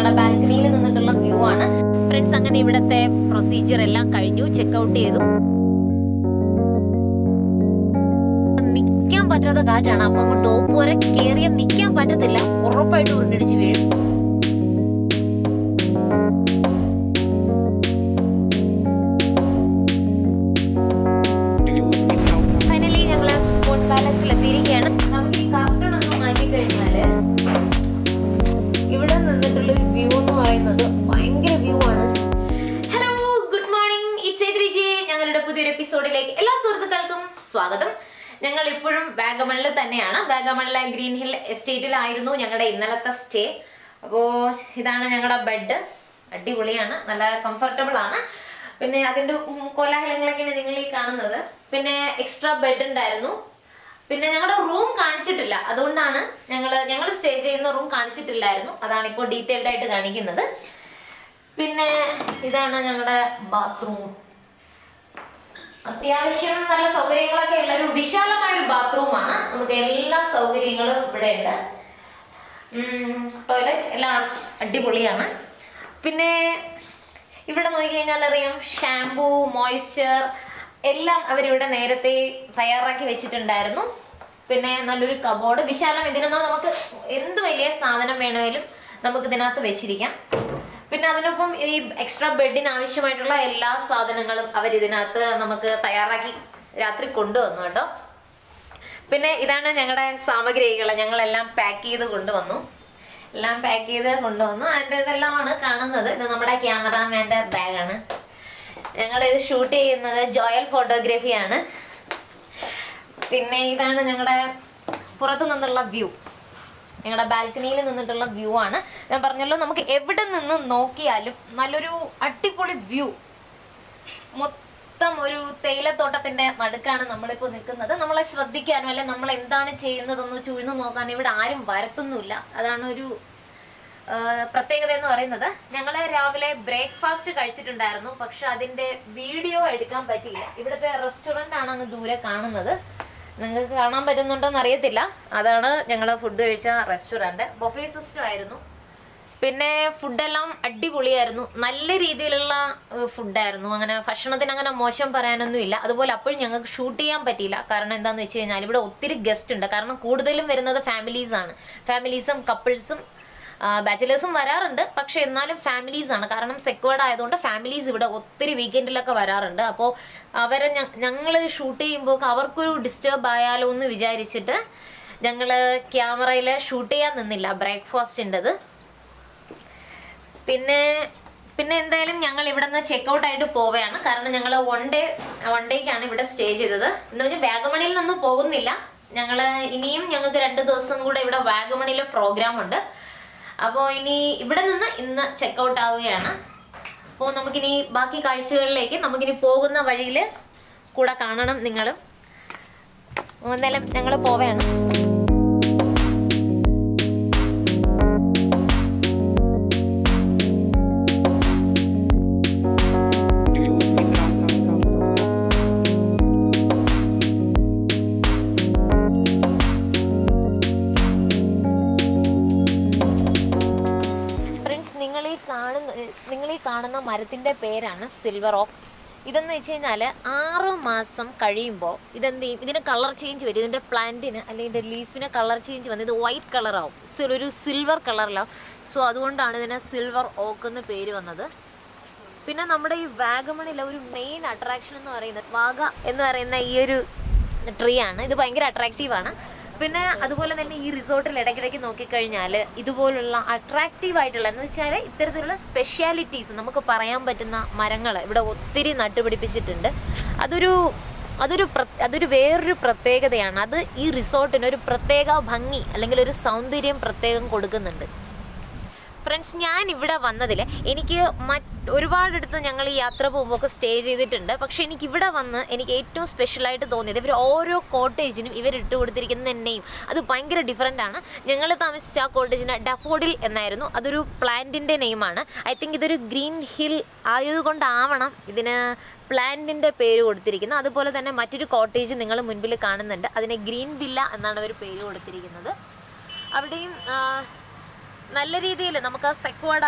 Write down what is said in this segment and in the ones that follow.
ഞങ്ങളുടെ ബാൽക്കണിയിൽ നിന്നിട്ടുള്ള വ്യൂ ആണ്. ഫ്രണ്ട്സ് അങ്ങനെ ഇവിടുത്തെ പ്രൊസീജിയർ എല്ലാം കഴിഞ്ഞു. ചെക്ക് ഔട്ട് ചെയ്തു. നിൽക്കാൻ പറ്റാത്ത കാറ്റാണ്. അപ്പൊ ടോപ്പ് വരെ കയറിയാൽ നിൽക്കാൻ പറ്റത്തില്ല. ഉറപ്പായിട്ട് ഉരുണ്ടിടിച്ച് വീഴും. ഞങ്ങളുടെ ഇന്നലത്തെ സ്റ്റേ. അപ്പോൾ ഇതാണ് ഞങ്ങളുടെ ബെഡ്. അടിപൊളിയാണ്. നല്ല കംഫർട്ടബിൾ ആണ്. പിന്നെ അതിന്റെ കോലാഹലങ്ങളൊക്കെയാണ് നിങ്ങൾ ഈ കാണുന്നത്. പിന്നെ എക്സ്ട്രാ ബെഡ് ഉണ്ടായിരുന്നു. പിന്നെ ഞങ്ങളുടെ റൂം കാണിച്ചിട്ടില്ല. അതുകൊണ്ടാണ് ഞങ്ങൾ ഞങ്ങൾ സ്റ്റേ ചെയ്യുന്ന റൂം കാണിച്ചിട്ടില്ലായിരുന്നു. അതാണ് ഇപ്പോൾ ഡീറ്റെയിൽഡ് ആയിട്ട് കാണിക്കുന്നത്. പിന്നെ ഇതാണ് ഞങ്ങളുടെ ബാത്റൂം അത്യാവശ്യം നല്ല സൗകര്യങ്ങളൊക്കെ ഉള്ള ഒരു വിശാലമായ ഒരു ബാത്റൂമാണ് നമുക്ക് എല്ലാ സൗകര്യങ്ങളും ഇവിടെ ഉണ്ട്. ടോയ്ലറ്റ് എല്ലാം അടിപൊളിയാണ്. പിന്നെ ഇവിടെ നോക്കിക്കഴിഞ്ഞാൽ അറിയാം ഷാംപൂ മോയ്സ്ചർ എല്ലാം അവരിവിടെ നേരത്തെ തയ്യാറാക്കി വെച്ചിട്ടുണ്ടായിരുന്നു. പിന്നെ നല്ലൊരു കബോർഡ് വിശാലം. ഇതിനൊന്നും നമുക്ക് എന്ത് വലിയ സാധനം വേണമെങ്കിലും നമുക്ക് ഇതിനകത്ത് വെച്ചിരിക്കാം. പിന്നെ അതിനൊപ്പം ഈ എക്സ്ട്രാ ബെഡിന് ആവശ്യമായിട്ടുള്ള എല്ലാ സാധനങ്ങളും അവർ ഇതിനകത്ത് നമുക്ക് തയ്യാറാക്കി രാത്രി കൊണ്ടുവന്നു കേട്ടോ. പിന്നെ ഇതാണ് ഞങ്ങളുടെ സാമഗ്രികൾ ഞങ്ങളെല്ലാം പാക്ക് ചെയ്ത് കൊണ്ടുവന്നു. എല്ലാം പാക്ക് ചെയ്ത് കൊണ്ടുവന്നു. അതിന്റെ ഇതെല്ലാമാണ് കാണുന്നത്. ഇത് നമ്മുടെ ക്യാമറാമാന്റെ ബാഗാണ് ഞങ്ങൾ ഇത് ഷൂട്ട് ചെയ്യുന്നത് ജോയൽ ഫോട്ടോഗ്രാഫിയാണ് പിന്നെ ഇതാണ് ഞങ്ങളുടെ പുറത്തു നിന്നുള്ള വ്യൂ ഞങ്ങളുടെ ബാൽക്കണിയിൽ നിന്നിട്ടുള്ള വ്യൂ ആണ്. ഞാൻ പറഞ്ഞല്ലോ നമുക്ക് എവിടെ നിന്ന് നോക്കിയാലും നല്ലൊരു അടിപൊളി വ്യൂ മൊത്തം ഒരു തേയിലത്തോട്ടത്തിന്റെ നടുക്കാണ് നമ്മളിപ്പോ നിൽക്കുന്നത്. നമ്മളെ ശ്രദ്ധിക്കാനോ അല്ലെ നമ്മൾ എന്താണ് ചെയ്യുന്നതെന്ന് ചുഴിഞ്ഞു നോക്കാൻ ഇവിടെ ആരും വരത്തൊന്നുമില്ല. അതാണ് ഒരു പ്രത്യേകത എന്ന് പറയുന്നത്. ഞങ്ങൾ രാവിലെ ബ്രേക്ക്ഫാസ്റ്റ് കഴിച്ചിട്ടുണ്ടായിരുന്നു. പക്ഷെ അതിന്റെ വീഡിയോ എടുക്കാൻ പറ്റിയില്ല. ഇവിടുത്തെ റെസ്റ്റോറന്റ് ആണ് അങ്ങ് ദൂരെ കാണുന്നത്. നിങ്ങൾക്ക് കാണാൻ പറ്റുന്നുണ്ടോ എന്ന് അറിയത്തില്ല. അതാണ് ഞങ്ങൾ ഫുഡ് കഴിച്ച റെസ്റ്റോറന്റ് ബൊഫേ സിസ്റ്റം ആയിരുന്നു. പിന്നെ ഫുഡെല്ലാം അടിപൊളിയായിരുന്നു. നല്ല രീതിയിലുള്ള ഫുഡായിരുന്നു. അങ്ങനെ ഭക്ഷണത്തിന് അങ്ങനെ മോശം പറയാനൊന്നും ഇല്ല അതുപോലെ അപ്പോഴും ഞങ്ങൾക്ക് ഷൂട്ട് ചെയ്യാൻ പറ്റിയില്ല. കാരണം എന്താണെന്ന് വെച്ച് കഴിഞ്ഞാൽ ഇവിടെ ഒത്തിരി ഗസ്റ്റ് ഉണ്ട്. കാരണം കൂടുതലും വരുന്നത് ഫാമിലീസാണ് ഫാമിലീസും കപ്പിൾസും ബാച്ചിലേഴ്സും വരാറുണ്ട്. പക്ഷേ എന്നാലും ഫാമിലീസ് ആണ്. കാരണം സെക്വേർഡ് ആയതുകൊണ്ട് ഫാമിലീസ് ഇവിടെ ഒത്തിരി വീക്കെൻഡിലൊക്കെ വരാറുണ്ട്. അപ്പോൾ അവരെ ഞങ്ങൾ ഷൂട്ട് ചെയ്യുമ്പോൾ അവർക്കൊരു ഡിസ്റ്റർബ് ആയാലോ എന്ന് വിചാരിച്ചിട്ട് ഞങ്ങൾ ക്യാമറയിൽ ഷൂട്ട് ചെയ്യാൻ നിന്നില്ല. ബ്രേക്ക്ഫാസ്റ്റിന്റെത് പിന്നെ പിന്നെ എന്തായാലും ഞങ്ങൾ ഇവിടെ നിന്ന് ചെക്കൗട്ട് ആയിട്ട് പോവുകയാണ്. കാരണം ഞങ്ങൾ വൺ ഡേ വൺ ഡേക്കാണ് ഇവിടെ സ്റ്റേ ചെയ്തത്. എന്ന് പറഞ്ഞാൽ വാഗമണിയിൽ നിന്ന് പോകുന്നില്ല. ഞങ്ങൾ ഇനിയും ഞങ്ങൾക്ക് രണ്ട് ദിവസം കൂടെ ഇവിടെ വാഗമണിയിലെ പ്രോഗ്രാം ഉണ്ട്. അപ്പോൾ ഇനി ഇവിടെ നിന്ന് ഇന്ന് ചെക്കൗട്ട് ആവുകയാണ്. അപ്പോൾ നമുക്കിനി ബാക്കി കാഴ്ചകളിലേക്ക് നമുക്കിനി പോകുന്ന വഴിയിൽ കൂടെ കാണണം നിങ്ങളും. എന്തായാലും ഞങ്ങൾ പോവുകയാണ്. കാണുന്ന മരത്തിന്റെ പേരാണ് സിൽവർ ഓക്ക് ഇതെന്ന് വെച്ച് കഴിഞ്ഞാൽ ആറ് മാസം കഴിയുമ്പോൾ ഇതെന്ത് ചെയ്യും? ഇതിന് കളർ ചേഞ്ച് വരും. ഇതിന്റെ പ്ലാന്റിന് അല്ലെങ്കിൽ ഇതിന്റെ ലീഫിന് കളർ ചേഞ്ച് വന്ന് ഇത് വൈറ്റ് കളറാവും ഒരു സിൽവർ കളറിലാവും സോ അതുകൊണ്ടാണ് ഇതിന് സിൽവർ ഓക്ക് എന്ന് പേര് വന്നത്. പിന്നെ നമ്മുടെ ഈ വാഗമണിലെ ഒരു മെയിൻ അട്രാക്ഷൻ എന്ന് പറയുന്നത് വാഗ എന്ന് പറയുന്ന ഈ ഒരു ട്രീ ആണ്. ഇത് ഭയങ്കര അട്രാക്റ്റീവ് ആണ്. പിന്നെ അതുപോലെ തന്നെ ഈ റിസോർട്ടിൽ ഇടയ്ക്കിടയ്ക്ക് നോക്കിക്കഴിഞ്ഞാൽ ഇതുപോലുള്ള അട്രാക്റ്റീവ് ആയിട്ടുള്ള എന്ന് വെച്ചാൽ ഇത്തരത്തിലുള്ള സ്പെഷ്യാലിറ്റീസ് നമുക്ക് പറയാൻ പറ്റുന്ന മരങ്ങൾ ഇവിടെ ഒത്തിരി നട്ടുപിടിപ്പിച്ചിട്ടുണ്ട്. അതൊരു അതൊരു അതൊരു വേറൊരു പ്രത്യേകതയാണ്. അത് ഈ റിസോർട്ടിന് ഒരു പ്രത്യേക ഭംഗി അല്ലെങ്കിൽ ഒരു സൗന്ദര്യം പ്രത്യേകം കൊടുക്കുന്നുണ്ട്. ഫ്രണ്ട്സ് ഞാൻ ഇവിടെ വന്നതിൽ എനിക്ക് ഒരുപാടെടുത്ത് ഞങ്ങൾ ഈ യാത്ര പോകുമ്പോൾ സ്റ്റേ ചെയ്തിട്ടുണ്ട്. പക്ഷേ എനിക്ക് ഇവിടെ വന്ന് എനിക്ക് ഏറ്റവും സ്പെഷ്യലായിട്ട് തോന്നിയത് ഇവർ ഓരോ കോട്ടേജിനും ഇവർ ഇട്ട് കൊടുത്തിരിക്കുന്ന എന്നെയും അത് ഭയങ്കര ഡിഫറെന്റ് ആണ്. ഞങ്ങൾ താമസിച്ച ആ കോട്ടേജിന് ഡഫോഡിൽ എന്നായിരുന്നു. അതൊരു പ്ലാന്റിന്റെ നെയിമാണ് ഐ തിങ്ക് ഇതൊരു ഗ്രീൻ ഹിൽ ആയതുകൊണ്ടാവണം ഇതിന് പ്ലാന്റിന്റെ പേര് കൊടുത്തിരിക്കുന്നത്. അതുപോലെ തന്നെ മറ്റൊരു കോട്ടേജ് നിങ്ങൾ മുൻപിൽ കാണുന്നുണ്ട്. അതിനെ ഗ്രീൻ വില്ല എന്നാണ് അവർ പേര് കൊടുത്തിരിക്കുന്നത്. അവിടെയും നല്ല രീതിയിൽ നമുക്ക് ആ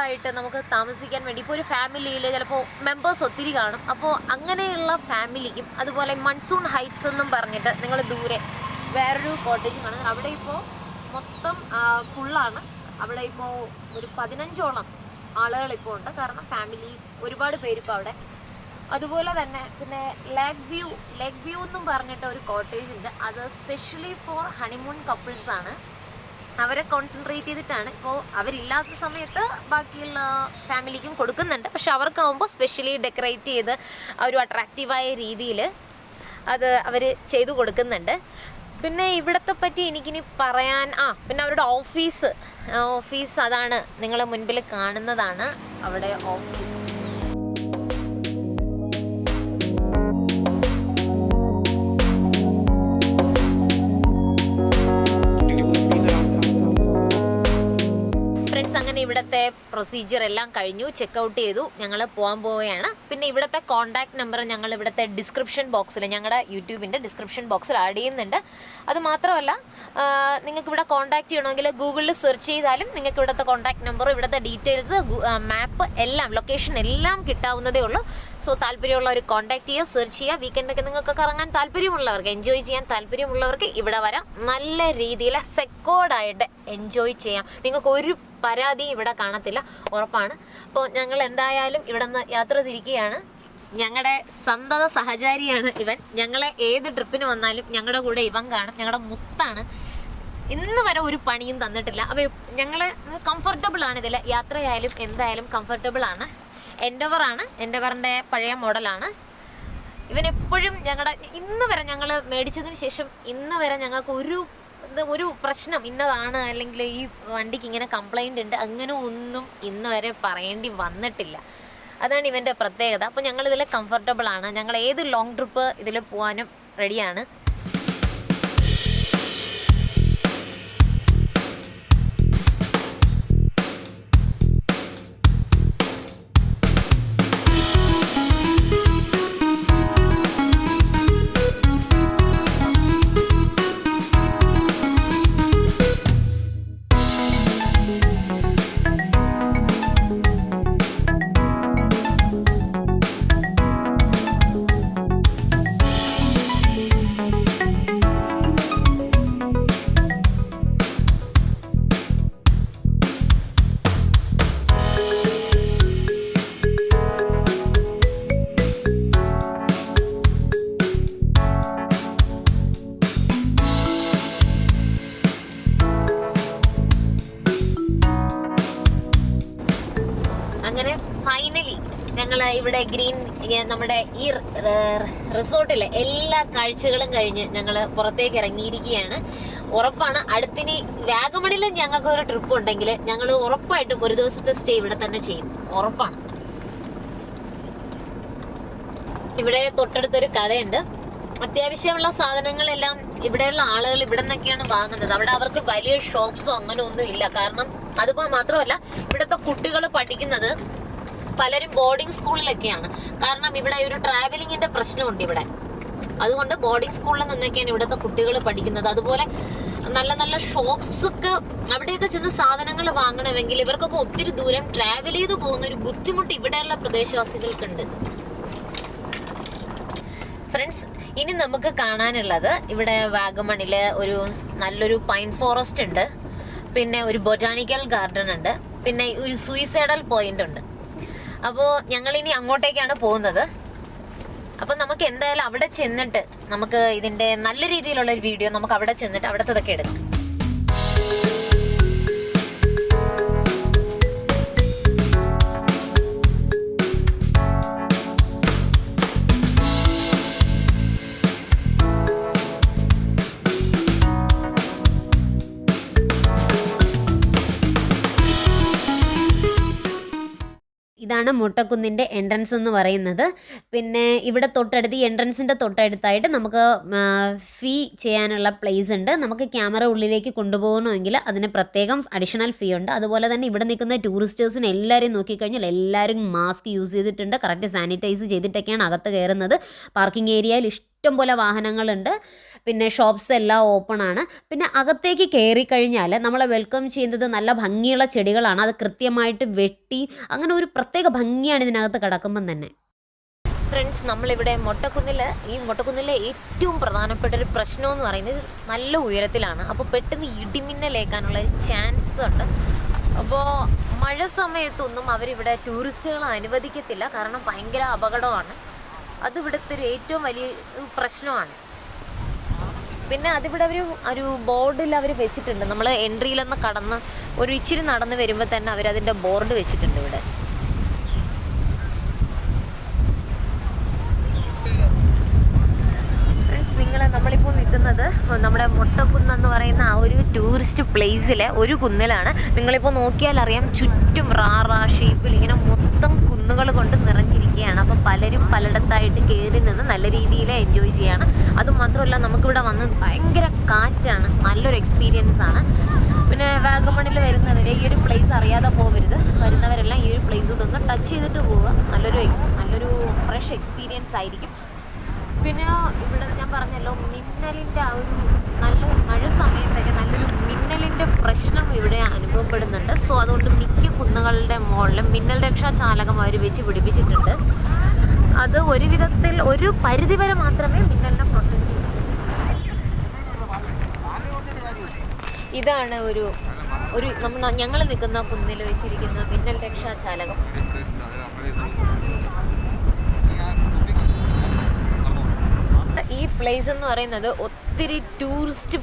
ആയിട്ട് നമുക്ക് താമസിക്കാൻ വേണ്ടി ഇപ്പോൾ ഒരു ഫാമിലിയിൽ ചിലപ്പോൾ മെമ്പേഴ്സ് ഒത്തിരി കാണും. അപ്പോൾ അങ്ങനെയുള്ള ഫാമിലിക്കും അതുപോലെ മൺസൂൺ ഹൈറ്റ്സ് എന്നും പറഞ്ഞിട്ട് നിങ്ങൾ ദൂരെ വേറൊരു കോട്ടേജ് കാണുന്നത് അവിടെ ഇപ്പോൾ മൊത്തം ഫുള്ളാണ് അവിടെ ഇപ്പോൾ ഒരു പതിനഞ്ചോളം ആളുകൾ ഇപ്പോൾ ഉണ്ട്. കാരണം ഫാമിലി ഒരുപാട് പേര് ഇപ്പോൾ അവിടെ. അതുപോലെ തന്നെ പിന്നെ ലേക്ക് വ്യൂ ലേക്ക് വ്യൂ എന്നും പറഞ്ഞിട്ട് ഒരു കോട്ടേജ് ഉണ്ട്. അത് സ്പെഷ്യലി ഫോർ ഹണിമൂൺ കപ്പിൾസ് ആണ്. അവരെ കോൺസെൻട്രേറ്റ് ചെയ്തിട്ടാണ്. ഇപ്പോൾ അവരില്ലാത്ത സമയത്ത് ബാക്കിയുള്ള ഫാമിലിക്കും കൊടുക്കുന്നുണ്ട്. പക്ഷെ അവർക്കാവുമ്പോൾ സ്പെഷ്യലി ഡെക്കറേറ്റ് ചെയ്ത് ഒരു അട്രാക്റ്റീവായ രീതിയിൽ അത് അവർ ചെയ്തു കൊടുക്കുന്നുണ്ട്. പിന്നെ ഇവിടത്തെ പറ്റി എനിക്കിനി പറയാൻ ആ പിന്നെ അവരുടെ ഓഫീസ് ഓഫീസ് അതാണ് നിങ്ങളെ മുൻപിൽ കാണുന്നതാണ്. അവിടെ ഓഫീസ് ഇവിടുത്തെ പ്രൊസീജിയർ എല്ലാം കഴിഞ്ഞു. ചെക്ക് ഔട്ട് ചെയ്തു. ഞങ്ങൾ പോകാൻ പോവുകയാണ്. പിന്നെ ഇവിടുത്തെ കോൺടാക്ട് നമ്പർ ഞങ്ങൾ ഇവിടുത്തെ ഡിസ്ക്രിപ്ഷൻ ബോക്സിൽ ഞങ്ങളുടെ യൂട്യൂബിന്റെ ഡിസ്ക്രിപ്ഷൻ ബോക്സിൽ ആഡ് ചെയ്യുന്നുണ്ട്. അത് മാത്രമല്ല നിങ്ങൾക്ക് ഇവിടെ കോൺടാക്ട് ചെയ്യണമെങ്കിൽ ഗൂഗിളിൽ സെർച്ച് ചെയ്താലും നിങ്ങൾക്ക് ഇവിടുത്തെ കോൺടാക്ട് നമ്പർ ഇവിടുത്തെ ഡീറ്റെയിൽസ് മാപ്പ് എല്ലാം ലൊക്കേഷൻ എല്ലാം കിട്ടാവുന്നതേ ഉള്ളൂ. സോ താല്പര്യമുള്ളവർ കോൺടാക്ട് ചെയ്യുക സെർച്ച് ചെയ്യുക. വീക്കെൻഡൊക്കെ നിങ്ങൾക്ക് കറങ്ങാൻ താല്പര്യമുള്ളവർക്ക് എൻജോയ് ചെയ്യാൻ താല്പര്യമുള്ളവർക്ക് ഇവിടെ വരാം. നല്ല രീതിയിൽ സെക്കോർഡായിട്ട് എൻജോയ് ചെയ്യാം. നിങ്ങൾക്ക് ഒരു പരാതിയും ഇവിടെ കാണത്തില്ല. ഉറപ്പാണ്. അപ്പോൾ ഞങ്ങൾ എന്തായാലും ഇവിടെ നിന്ന് യാത്ര തിരിക്കുകയാണ്. ഞങ്ങളുടെ സന്തത സഹചാരിയാണ് ഇവൻ. ഞങ്ങളെ ഏത് ട്രിപ്പിന് വന്നാലും ഞങ്ങളുടെ കൂടെ ഇവൻ കാണും. ഞങ്ങളുടെ മുത്താണ്. ഇന്ന് വരെ ഒരു പണിയും തന്നിട്ടില്ല. അപ്പോൾ ഞങ്ങൾ കംഫർട്ടബിൾ ആണ് ഇതിൽ യാത്രയായാലും എന്തായാലും കംഫർട്ടബിൾ ആണ്. എൻഡവർ ആണ്. എൻഡവറിന്റെ പഴയ മോഡലാണ് ഇവൻ എപ്പോഴും ഞങ്ങളുടെ ഇന്ന് വരെ ഞങ്ങൾ മേടിച്ചതിന് ശേഷം ഇന്ന് വരെ ഞങ്ങൾക്ക് ഒരു ഒരു പ്രശ്നം ഇന്നതാണ് അല്ലെങ്കിൽ ഈ വണ്ടിക്ക് ഇങ്ങനെ കംപ്ലൈന്റ് ഉണ്ട് അങ്ങനെ ഒന്നും ഇന്ന് വരെ പറയേണ്ടി വന്നിട്ടില്ല. അതാണ് ഇവന്റെ പ്രത്യേകത. അപ്പോൾ ഞങ്ങൾ ഇതിൽ കംഫർട്ടബിൾ ആണ്. ഞങ്ങൾ ഏത് ലോങ് ട്രിപ്പ് ഇതിൽ പോകാനും റെഡിയാണ് റിസോർട്ടിലെ എല്ലാ കാഴ്ചകളും കഴിഞ്ഞ് ഞങ്ങൾ പുറത്തേക്ക് ഇറങ്ങിയിരിക്കുകയാണ്. ഉറപ്പാണ്. അടുത്തിനി വാഗമണിൽ ഞങ്ങൾക്ക് ഒരു ട്രിപ്പ് ഉണ്ടെങ്കിൽ ഞങ്ങൾ ഉറപ്പായിട്ടും ഒരു ദിവസത്തെ സ്റ്റേ ഇവിടെ തന്നെ ചെയ്യും. ഉറപ്പാണ്. ഇവിടെ തൊട്ടടുത്തൊരു കടയുണ്ട്. അത്യാവശ്യമുള്ള സാധനങ്ങളെല്ലാം ഇവിടെയുള്ള ആളുകൾ ഇവിടെ നിന്നൊക്കെയാണ് വാങ്ങുന്നത്. അവിടെ അവർക്ക് വലിയ ഷോപ്സോ അങ്ങനെ ഒന്നും ഇല്ല. കാരണം അതുപോലെ മാത്രമല്ല ഇവിടുത്തെ കുട്ടികൾ പഠിക്കുന്നത് പലരും ബോർഡിംഗ് സ്കൂളിലൊക്കെയാണ് കാരണം ഇവിടെ ഒരു ട്രാവലിങ്ങിന്റെ പ്രശ്നമുണ്ട് ഇവിടെ. അതുകൊണ്ട് ബോർഡിംഗ് സ്കൂളിൽ നിന്നൊക്കെയാണ് ഇവിടുത്തെ കുട്ടികൾ പഠിക്കുന്നത്. അതുപോലെ നല്ല നല്ല ഷോപ്സ് ഒക്കെ അവിടെയൊക്കെ ചെന്ന് സാധനങ്ങൾ വാങ്ങണമെങ്കിൽ ഇവർക്കൊക്കെ ഒത്തിരി ദൂരം ട്രാവൽ ചെയ്ത് പോകുന്ന ഒരു ബുദ്ധിമുട്ട് ഇവിടെയുള്ള പ്രദേശവാസികൾക്കുണ്ട്. ഫ്രണ്ട്സ് ഇനി നമുക്ക് കാണാനുള്ളത് ഇവിടെ വാഗമണിൽ ഒരു നല്ലൊരു പൈൻ ഫോറസ്റ്റ് ഉണ്ട്. പിന്നെ ഒരു ബൊട്ടാണിക്കൽ ഗാർഡൻ ഉണ്ട്. പിന്നെ ഒരു സൂയിസൈഡൽ പോയിന്റ് ഉണ്ട്. അപ്പോൾ ഞങ്ങൾ ഇനി അങ്ങോട്ടേക്കാണ് പോകുന്നത്. അപ്പോൾ നമുക്ക് എന്തായാലും അവിടെ ചെന്നിട്ട് നമുക്ക് ഇതിന്റെ നല്ല രീതിയിലുള്ള ഒരു വീഡിയോ നമുക്ക് അവിടെ ചെന്നിട്ട് അവിടത്തതൊക്കെ എടുക്കാം. ഇതാണ് മുട്ടക്കുന്നിന്റെ എൻട്രൻസ് എന്ന് പറയുന്നത്. പിന്നെ ഇവിടെ തൊട്ടടുത്ത് ഈ എൻട്രൻസിന്റെ തൊട്ടടുത്തായിട്ട് നമുക്ക് ഫീ ചെയ്യാനുള്ള പ്ലേസ് ഉണ്ട്. നമുക്ക് ക്യാമറ ഉള്ളിലേക്ക് കൊണ്ടുപോകണമെങ്കിൽ അതിന് പ്രത്യേകം അഡീഷണൽ ഫീ ഉണ്ട്. അതുപോലെ തന്നെ ഇവിടെ നിൽക്കുന്ന ടൂറിസ്റ്റേഴ്സിന് എല്ലാവരെയും നോക്കിക്കഴിഞ്ഞാൽ എല്ലാവരും മാസ്ക് യൂസ് ചെയ്തിട്ടുണ്ട്. കറക്റ്റ് സാനിറ്റൈസ് ചെയ്തിട്ടൊക്കെയാണ് അകത്ത് കയറുന്നത്. പാർക്കിംഗ് ഏരിയയിൽ ഇഷ്ടം പോലെ വാഹനങ്ങളുണ്ട്. പിന്നെ ഷോപ്സ് എല്ലാം ഓപ്പൺ ആണ്. പിന്നെ അകത്തേക്ക് കയറി കഴിഞ്ഞാൽ നമ്മളെ വെൽക്കം ചെയ്യുന്നത് നല്ല ഭംഗിയുള്ള ചെടികളാണ്. അത് കൃത്യമായിട്ട് വെട്ടി അങ്ങനെ ഒരു പ്രത്യേക ഭംഗിയാണ് ഇതിനകത്ത് കിടക്കുമ്പം തന്നെ. ഫ്രണ്ട്സ് നമ്മളിവിടെ മൊട്ടക്കുന്നിൽ ഈ മൊട്ടക്കുന്നിലെ ഏറ്റവും പ്രധാനപ്പെട്ട ഒരു പ്രശ്നം എന്ന് പറയുന്നത് നല്ല ഉയരത്തിലാണ്. അപ്പോൾ പെട്ടെന്ന് ഇടിമിന്നലേക്കാനുള്ള ചാൻസ് ഉണ്ട്. അപ്പോൾ മഴ സമയത്തൊന്നും അവരിവിടെ ടൂറിസ്റ്റുകൾ അനുവദിക്കത്തില്ല. കാരണം ഭയങ്കര അപകടമാണ്. അത് ഇവിടുത്തെ ഒരു ഏറ്റവും വലിയ പ്രശ്നമാണ്. പിന്നെ അതിവിടെ ഒരു ഒരു ബോർഡിൽ അവർ വെച്ചിട്ടുണ്ട്. നമ്മൾ എൻട്രിയിലൊന്ന് കടന്ന് ഒരു ഇച്ചിരി നടന്ന് വരുമ്പോൾ തന്നെ അവരതിന്റെ ബോർഡ് വെച്ചിട്ടുണ്ട് ഇവിടെ. നിങ്ങൾ നമ്മളിപ്പോൾ നിൽക്കുന്നത് നമ്മുടെ മുട്ടക്കുന്ന് എന്ന് പറയുന്ന ആ ഒരു ടൂറിസ്റ്റ് പ്ലേസിലെ ഒരു കുന്നിലാണ്. നിങ്ങളിപ്പോൾ നോക്കിയാൽ അറിയാം ചുറ്റും റാറാ ഷേപ്പിൽ ഇങ്ങനെ മൊത്തം കുന്നുകൾ കൊണ്ട് നിറഞ്ഞിരിക്കുകയാണ്. അപ്പം പലരും പലയിടത്തായിട്ട് കയറി നിന്ന് നല്ല രീതിയിൽ എൻജോയ് ചെയ്യാണ് അതുമാത്രമല്ല നമുക്കിവിടെ വന്ന് ഭയങ്കര കാറ്റാണ്. നല്ലൊരു എക്സ്പീരിയൻസ് ആണ്. പിന്നെ വാഗമണിൽ വരുന്നവർ ഈ ഒരു പ്ലേസ് അറിയാതെ പോകരുത് വരുന്നവരെല്ലാം ഈ ഒരു പ്ലേസ് ഒന്ന് ടച്ച് ചെയ്തിട്ട് പോവുക. നല്ലൊരു നല്ലൊരു ഫ്രഷ് എക്സ്പീരിയൻസ് ആയിരിക്കും. പിന്നെ ഇവിടെ ഞാൻ പറഞ്ഞല്ലോ മിന്നലിന്റെ ആ ഒരു നല്ല മഴ സമയത്തൊക്കെ നല്ലൊരു മിന്നലിന്റെ പ്രശ്നം ഇവിടെ അനുഭവപ്പെടുന്നുണ്ട്. സോ അതുകൊണ്ട് മിക്ക കുന്നുകളുടെ മുകളിലും മിന്നൽ രക്ഷാ ചാലകം അവർ വെച്ച് പിടിപ്പിച്ചിട്ടുണ്ട്. അത് ഒരു വിധത്തിൽ ഒരു പരിധിവരെ മാത്രമേ മിന്നലിനെ പ്രൊട്ടക്ട് ചെയ്യൂ. ഇതാണ് ഒരു ഒരു നമ്മൾ ഞങ്ങൾ നിൽക്കുന്ന കുന്നിൽ വെച്ചിരിക്കുന്ന മിന്നൽ രക്ഷാ ചാലകം. ഈ പ്ലേസ് എന്ന് പറയുന്നത് ഒത്തിരി ടൂറിസ്റ്റ്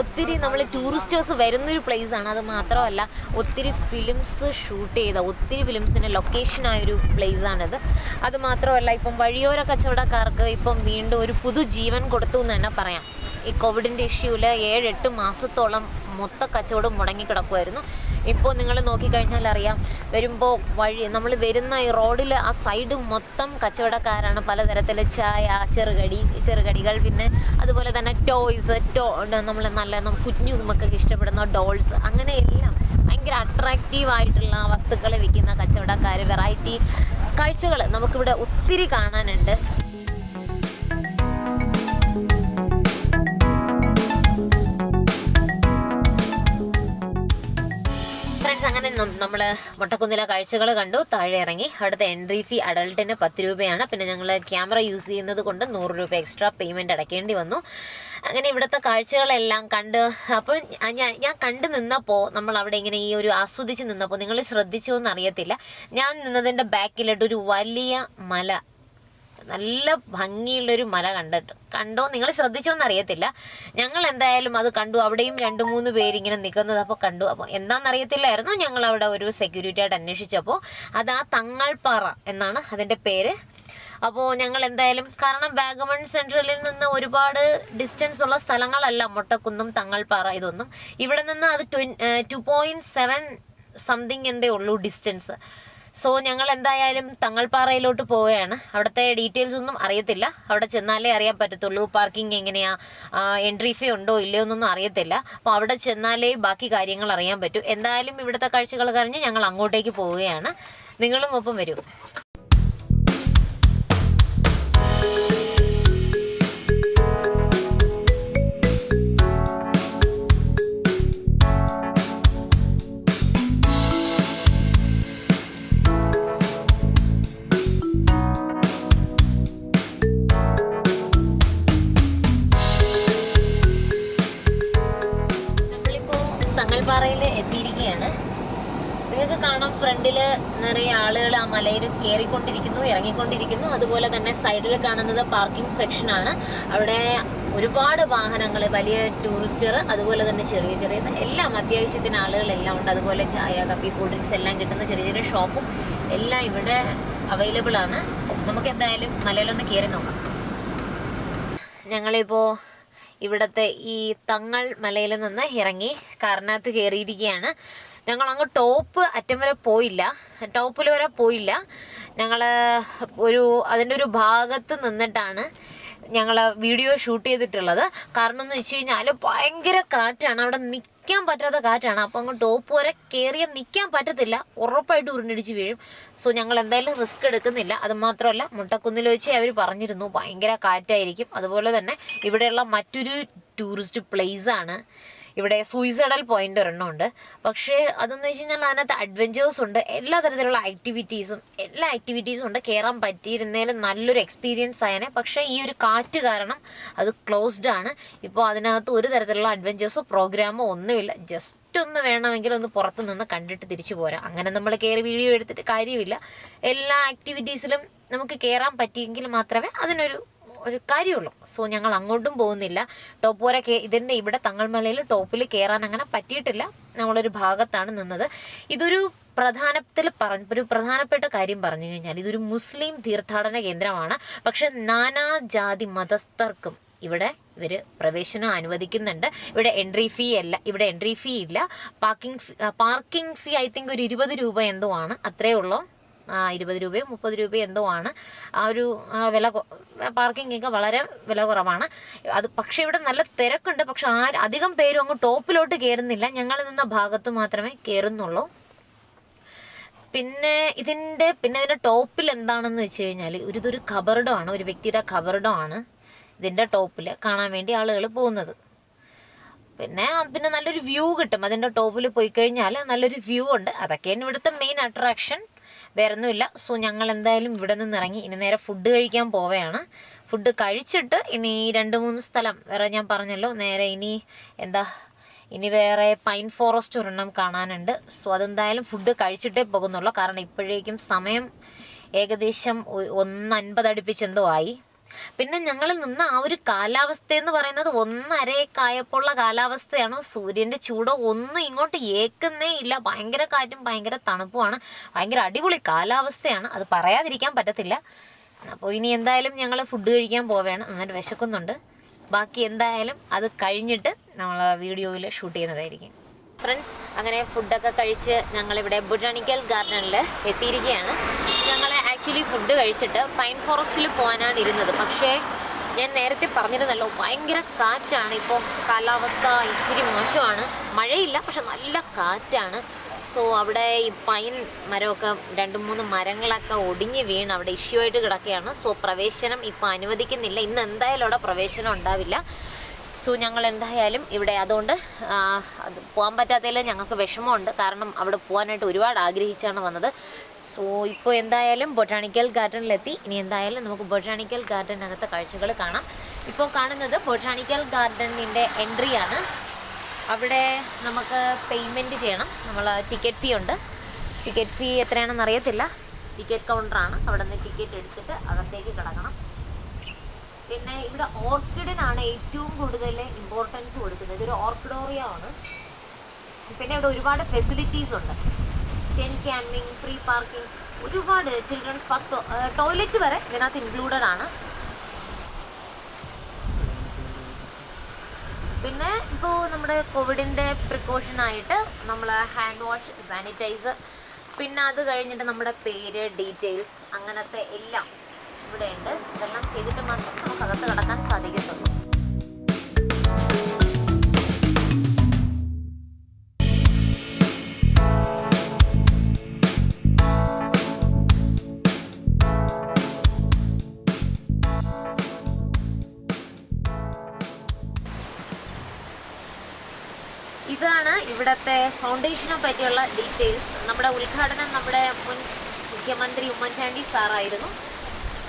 ഒത്തിരി നമ്മൾ ടൂറിസ്റ്റേഴ്സ് വരുന്നൊരു ആണ്. അത് മാത്രമല്ല ഒത്തിരി ഫിലിംസ് ഷൂട്ട് ചെയ്ത ഒത്തിരി ഫിലിംസിന്റെ ലൊക്കേഷനായൊരു ആണിത്. അത് മാത്രമല്ല ഇപ്പം വഴിയോര കച്ചവടക്കാർക്ക് ഇപ്പം വീണ്ടും ഒരു പുതുജീവൻ കൊടുത്തു എന്ന് തന്നെ പറയാം. ഈ കോവിഡിന്റെ ഇഷ്യൂവിൽ ഏഴെട്ട് മാസത്തോളം മൊത്ത കച്ചവടം മുടങ്ങിക്കിടക്കുമായിരുന്നു ഇപ്പോൾ നിങ്ങൾ നോക്കിക്കഴിഞ്ഞാൽ അറിയാം വരുമ്പോൾ വഴി നമ്മൾ വരുന്ന ഈ റോഡിൽ ആ സൈഡ് മൊത്തം കച്ചവടക്കാരാണ്. പലതരത്തിൽ ചായ ചെറുകടി ചെറുകടികൾ പിന്നെ അതുപോലെ തന്നെ ടോയ്സ് ടോ നമ്മൾ നല്ല കുഞ്ഞു നമുക്കൊക്കെ ഇഷ്ടപ്പെടുന്ന ഡോൾസ് അങ്ങനെ എല്ലാം ഭയങ്കര അട്രാക്റ്റീവ് ആയിട്ടുള്ള വസ്തുക്കൾ വിൽക്കുന്ന കച്ചവടക്കാർ വെറൈറ്റി കാഴ്ചകൾ നമുക്കിവിടെ ഒത്തിരി കാണാനുണ്ട്. നമ്മൾ മുട്ടക്കുന്നിലെ കാഴ്ചകൾ കണ്ടു. താഴെ ഇറങ്ങി. അവിടുത്തെ എൻട്രി ഫീ അഡൾട്ടിന് പത്ത് രൂപയാണ്. പിന്നെ ഞങ്ങൾ ക്യാമറ യൂസ് ചെയ്യുന്നത് കൊണ്ട് നൂറ് രൂപ എക്സ്ട്രാ പേയ്മെന്റ് അടയ്ക്കേണ്ടി വന്നു. അങ്ങനെ ഇവിടുത്തെ കാഴ്ചകളെല്ലാം കണ്ട് അപ്പോൾ ഞാൻ ഞാൻ കണ്ടു നിന്നപ്പോൾ നമ്മൾ അവിടെ ഇങ്ങനെ ഈ ഒരു ആസ്വദിച്ച് നിന്നപ്പോൾ നിങ്ങൾ ശ്രദ്ധിച്ചോ എന്നറിയത്തില്ല ഞാൻ നിന്നതിന്റെ ബാക്കിലിട്ടൊരു വലിയ മല നല്ല ഭംഗിയുള്ളൊരു മല കണ്ടിട്ട് കണ്ടോ? നിങ്ങൾ ശ്രദ്ധിച്ചോന്ന് അറിയത്തില്ല. ഞങ്ങൾ എന്തായാലും അത് കണ്ടു. അവിടെയും രണ്ട് മൂന്ന് പേരിങ്ങനെ നിൽക്കുന്നത് അപ്പോൾ കണ്ടു. അപ്പോൾ എന്താണെന്നറിയത്തില്ലായിരുന്നു ഞങ്ങൾ അവിടെ ഒരു സെക്യൂരിറ്റി ആയിട്ട് അന്വേഷിച്ചപ്പോൾ അത് ആ തങ്ങൾപ്പാറ എന്നാണ് അതിന്റെ പേര്. അപ്പോൾ ഞങ്ങൾ എന്തായാലും കാരണം ബാഗമൺ സെൻട്രലിൽ നിന്ന് ഒരുപാട് ഡിസ്റ്റൻസ് ഉള്ള സ്ഥലങ്ങളല്ല മുട്ടക്കുന്നും തങ്ങൾപ്പാറ ഇതൊന്നും. ഇവിടെ നിന്ന് അത് ടു പോയിന്റ് സെവൻ സംതിങ് എന്തേ ഉള്ളൂ ഡിസ്റ്റൻസ് സോ ഞങ്ങൾ എന്തായാലും തങ്ങൾപ്പാറയിലോട്ട് പോവുകയാണ്. അവിടുത്തെ ഡീറ്റെയിൽസ് ഒന്നും അറിയത്തില്ല. അവിടെ ചെന്നാലേ അറിയാൻ പറ്റത്തുള്ളൂ. പാർക്കിംഗ് എങ്ങനെയാ? എൻട്രി ഫീ ഉണ്ടോ ഇല്ലയോ എന്നൊന്നും അറിയത്തില്ല. അപ്പോൾ അവിടെ ചെന്നാലേ ബാക്കി കാര്യങ്ങൾ അറിയാൻ പറ്റൂ. എന്തായാലും ഇവിടുത്തെ കാഴ്ചകൾ കഴിഞ്ഞ് ഞങ്ങൾ അങ്ങോട്ടേക്ക് പോവുകയാണ്. നിങ്ങളും ഒപ്പം വരൂ. കയറിക്കൊണ്ടിരിക്കുന്നു ഇറങ്ങിക്കൊണ്ടിരിക്കുന്നു. അതുപോലെ തന്നെ സൈഡിൽ കാണുന്നത് പാർക്കിംഗ് സെക്ഷനാണ്. അവിടെ ഒരുപാട് വാഹനങ്ങൾ വലിയ ടൂറിസ്റ്റർ അതുപോലെ തന്നെ ചെറിയ ചെറിയ എല്ലാം അത്യാവശ്യത്തിന് ആളുകളെല്ലാം ഉണ്ട്. അതുപോലെ ചായ കപ്പി കൂൾ ഡ്രിങ്ക്സ് എല്ലാം കിട്ടുന്ന ചെറിയ ചെറിയ ഷോപ്പും എല്ലാം ഇവിടെ അവൈലബിൾ ആണ്. നമുക്ക് എന്തായാലും മലയിലൊന്ന് കയറി നോക്കാം. ഞങ്ങളിപ്പോൾ ഇവിടുത്തെ ഈ തങ്ങൾ മലയിൽ നിന്ന് ഇറങ്ങി കാറിനകത്ത് കയറിയിരിക്കുകയാണ് ഞങ്ങൾ അങ്ങ് ടോപ്പ് അറ്റം വരെ പോയില്ല. ടോപ്പിൽ വരെ പോയില്ല. ഞങ്ങൾ ഒരു അതിന്റെ ഒരു ഭാഗത്ത് നിന്നിട്ടാണ് ഞങ്ങൾ വീഡിയോ ഷൂട്ട് ചെയ്തിട്ടുള്ളത്. കാരണം എന്ന് വെച്ച് കഴിഞ്ഞാൽ ഭയങ്കര കാറ്റാണ്. അവിടെ നിൽക്കാൻ പറ്റാത്ത കാറ്റാണ്. അപ്പോൾ അങ്ങ് ടോപ്പ് വരെ കയറിയാൽ നിൽക്കാൻ പറ്റത്തില്ല. ഉറപ്പായിട്ട് ഉരുണ്ടിടിച്ച് വീഴും. സോ ഞങ്ങൾ എന്തായാലും റിസ്ക് എടുക്കുന്നില്ല. അതുമാത്രമല്ല മുട്ടക്കുന്നിൽ വെച്ച് അവർ പറഞ്ഞിരുന്നു ഭയങ്കര കാറ്റായിരിക്കും. അതുപോലെ തന്നെ ഇവിടെയുള്ള മറ്റൊരു ടൂറിസ്റ്റ് പ്ലേസാണ് ഇവിടെ സൂയിസൈഡൽ പോയിന്റ് ഒരെണ്ണം ഉണ്ട് പക്ഷേ അതെന്ന് വെച്ച് കഴിഞ്ഞാൽ അതിനകത്ത് അഡ്വഞ്ചേഴ്സ് ഉണ്ട്. എല്ലാ തരത്തിലുള്ള ആക്ടിവിറ്റീസും എല്ലാ ആക്ടിവിറ്റീസും ഉണ്ട്. കയറാൻ പറ്റിയിരുന്നതിൽ നല്ലൊരു എക്സ്പീരിയൻസ് ആയനെ. പക്ഷേ ഈ ഒരു കാറ്റ് കാരണം അത് ക്ലോസ്ഡ് ആണ്. ഇപ്പോൾ അതിനകത്ത് ഒരു തരത്തിലുള്ള അഡ്വഞ്ചേഴ്സോ പ്രോഗ്രാമോ ഒന്നുമില്ല. ജസ്റ്റ് ഒന്ന് വേണമെങ്കിൽ ഒന്ന് പുറത്ത് നിന്ന് കണ്ടിട്ട് തിരിച്ചു പോരാം. അങ്ങനെ നമ്മൾ കയറി വീഡിയോ എടുത്തിട്ട് കാര്യമില്ല. എല്ലാ ആക്ടിവിറ്റീസിലും നമുക്ക് കയറാൻ പറ്റിയെങ്കിൽ മാത്രമേ അതിനൊരു ഒരു കാര്യമുള്ളൂ. സോ ഞങ്ങൾ അങ്ങോട്ടും പോകുന്നില്ല. ടോപ്പ് വരെ ഇതിന്റെ ഇവിടെ തങ്ങൾമലയിൽ ടോപ്പിൽ കയറാൻ അങ്ങനെ പറ്റിയിട്ടില്ല. നമ്മളൊരു ഭാഗത്താണ് നിന്നത്. ഇതൊരു പ്രധാനത്തിൽ പറഞ്ഞ ഒരു പ്രധാനപ്പെട്ട കാര്യം പറഞ്ഞു കഴിഞ്ഞാൽ ഇതൊരു മുസ്ലിം തീർത്ഥാടന കേന്ദ്രമാണ്. പക്ഷെ നാനാജാതി മതസ്ഥർക്കും ഇവിടെ ഇവർ പ്രവേശനം അനുവദിക്കുന്നുണ്ട്. ഇവിടെ എൻട്രി ഫീ അല്ല ഇവിടെ എൻട്രി ഫീ ഇല്ല. Parking parking fee I think ഒരു ഇരുപത് രൂപ എന്തോ ആണ്. അത്രേ ഉള്ളൂ. ഇരുപത് രൂപയോ മുപ്പത് രൂപയോ എന്തോ ആണ്. ആ ഒരു വില പാർക്കിംഗ് ഒക്കെ വളരെ വില കുറവാണ്. അത് പക്ഷേ ഇവിടെ നല്ല തിരക്കുണ്ട്. പക്ഷെ ആ അധികം പേരും അങ്ങ് ടോപ്പിലോട്ട് കയറുന്നില്ല ഞങ്ങൾ നിന്ന ഭാഗത്ത് മാത്രമേ കയറുന്നുള്ളൂ പിന്നെ ഇതിന്റെ പിന്നെ ഇതിന്റെ ടോപ്പിൽ എന്താണെന്ന് വെച്ച് കഴിഞ്ഞാൽ ഒരു ഇതൊരു കബറിടമാണ്. ഒരു വ്യക്തിയുടെ കബറിടമാണ് ഇതിന്റെ ടോപ്പിൽ കാണാൻ വേണ്ടി ആളുകൾ പോകുന്നത്. പിന്നെ പിന്നെ നല്ലൊരു വ്യൂ കിട്ടും. അതിന്റെ ടോപ്പിൽ പോയി കഴിഞ്ഞാൽ നല്ലൊരു വ്യൂ ഉണ്ട്. അതൊക്കെയാണ് ഇവിടുത്തെ മെയിൻ അട്രാക്ഷൻ വേറെ ഒന്നുമില്ല സോ ഞങ്ങൾ എന്തായാലും ഇവിടെ നിന്ന് ഇറങ്ങി ഇനി നേരെ ഫുഡ് കഴിക്കാൻ പോവുകയാണ്. ഫുഡ് കഴിച്ചിട്ട് ഇനി രണ്ട് മൂന്ന് സ്ഥലം വേറെ ഞാൻ പറഞ്ഞല്ലോ നേരെ ഇനി എന്താ ഇനി വേറെ പൈൻ ഫോറസ്റ്റ് ഒരെണ്ണം കാണാനുണ്ട്. സോ അതെന്തായാലും ഫുഡ് കഴിച്ചിട്ടേ പോകുന്നുള്ളൂ. കാരണം ഇപ്പോഴേക്കും സമയം ഏകദേശം ഒന്ന് അൻപത് അടുപ്പിച്ചെന്തോ ആയി. പിന്നെ ഞങ്ങൾ നിന്ന ആ ഒരു കാലാവസ്ഥ എന്ന് പറയുന്നത് ഒന്നരയൊക്കെയായപ്പോഴുള്ള കാലാവസ്ഥയാണ്. സൂര്യന്റെ ചൂടോ ഒന്നും ഇങ്ങോട്ട് ഏക്കുന്നേ ഇല്ല. ഭയങ്കര കാറ്റും ഭയങ്കര തണുപ്പുമാണ്. ഭയങ്കര അടിപൊളി കാലാവസ്ഥയാണ്. അത് പറയാതിരിക്കാൻ പറ്റത്തില്ല. അപ്പോൾ ഇനി എന്തായാലും ഞങ്ങൾ ഫുഡ് കഴിക്കാൻ പോവുകയാണ്. നന്നായിട്ട് വിശക്കുന്നുണ്ട്. ബാക്കി എന്തായാലും അത് കഴിഞ്ഞിട്ട് നമ്മൾ വീഡിയോയിൽ ഷൂട്ട് ചെയ്യുന്നതായിരിക്കും. ഫ്രണ്ട്സ് അങ്ങനെ ഫുഡൊക്കെ കഴിച്ച് ഞങ്ങളിവിടെ ബൊട്ടാണിക്കൽ ഗാർഡനിൽ എത്തിയിരിക്കുകയാണ്. ഞങ്ങൾ ആക്ച്വലി ഫുഡ് കഴിച്ചിട്ട് പൈൻ ഫോറസ്റ്റിൽ പോകാനാണ് ഇരുന്നത്. പക്ഷേ ഞാൻ നേരത്തെ പറഞ്ഞിരുന്നല്ലോ ഭയങ്കര കാറ്റാണ്. ഇപ്പോൾ കാലാവസ്ഥ ഇച്ചിരി മോശമാണ്. മഴയില്ല പക്ഷെ നല്ല കാറ്റാണ്. സോ അവിടെ ഈ പൈൻ മരമൊക്കെ രണ്ട് മൂന്ന് മരങ്ങളൊക്കെ ഒടിഞ്ഞ് വീണ് അവിടെ ഇഷ്യൂ ആയിട്ട് കിടക്കുകയാണ്. സോ പ്രവേശനം ഇപ്പോൾ അനുവദിക്കുന്നില്ല. ഇന്ന് എന്തായാലും അവിടെ പ്രവേശനം ഉണ്ടാവില്ല. സോ ഞങ്ങൾ എന്തായാലും ഇവിടെ അതുകൊണ്ട് പോകാൻ പറ്റാത്തതിൽ ഞങ്ങൾക്ക് വിഷമമുണ്ട്. കാരണം അവിടെ പോകാനായിട്ട് ഒരുപാട് ആഗ്രഹിച്ചാണ് വന്നത്. സോ ഇപ്പോൾ എന്തായാലും ബൊട്ടാണിക്കൽ ഗാർഡനിലെത്തി. ഇനി എന്തായാലും നമുക്ക് ബൊട്ടാണിക്കൽ ഗാർഡനകത്തെ കാഴ്ചകൾ കാണാം. ഇപ്പോൾ കാണുന്നത് ബൊട്ടാണിക്കൽ ഗാർഡനിന്റെ എൻട്രിയാണ്. അവിടെ നമുക്ക് പേയ്മെന്റ് ചെയ്യണം. നമ്മൾ ടിക്കറ്റ് ഫീ ഉണ്ട്. ടിക്കറ്റ് ഫീ എത്രയാണെന്ന് അറിയത്തില്ല. ടിക്കറ്റ് കൗണ്ടറാണ്. അവിടെ നിന്ന് ടിക്കറ്റ് എടുത്തിട്ട് അകത്തേക്ക് കിടക്കണം. പിന്നെ ഇവിടെ ഓർക്കിഡിനാണ് ഏറ്റവും കൂടുതൽ ഇമ്പോർട്ടൻസ് കൊടുക്കുന്നത്. ഇതൊരു ഓർക്കിഡോറിയ ആണ്. പിന്നെ ഇവിടെ ഒരുപാട് ഫെസിലിറ്റീസ് ഉണ്ട്. ടെൻ ക്യാമ്പിംഗ് ഫ്രീ പാർക്കിംഗ് ഒരുപാട് ചിൽഡ്രൻസ് പാർക്ക് ടോയ്ലറ്റ് വരെ ഇതിനകത്ത് ഇൻക്ലൂഡഡ് ആണ്. പിന്നെ ഇപ്പോൾ നമ്മുടെ കോവിഡിന്റെ പ്രിക്കോഷനായിട്ട് നമ്മൾ ഹാൻഡ് വാഷ് സാനിറ്റൈസർ പിന്നെ അത് കഴിഞ്ഞിട്ട് നമ്മുടെ പേര് ഡീറ്റെയിൽസ് അങ്ങനത്തെ എല്ലാം ഇവിടെ ഉണ്ട് ഇതെല്ലാം ചെയ്തിട്ട് മാത്രം നമുക്ക് അകത്ത് കടക്കാൻ സാധിക്കത്തുള്ളൂ. ഇതാണ് ഇവിടത്തെ ഫൗണ്ടേഷനെ പറ്റിയുള്ള ഡീറ്റെയിൽസ് നമ്മുടെ ഉദ്ഘാടനം നമ്മുടെ മുൻ മുഖ്യമന്ത്രി ഉമ്മൻചാണ്ടി സാറായിരുന്നു.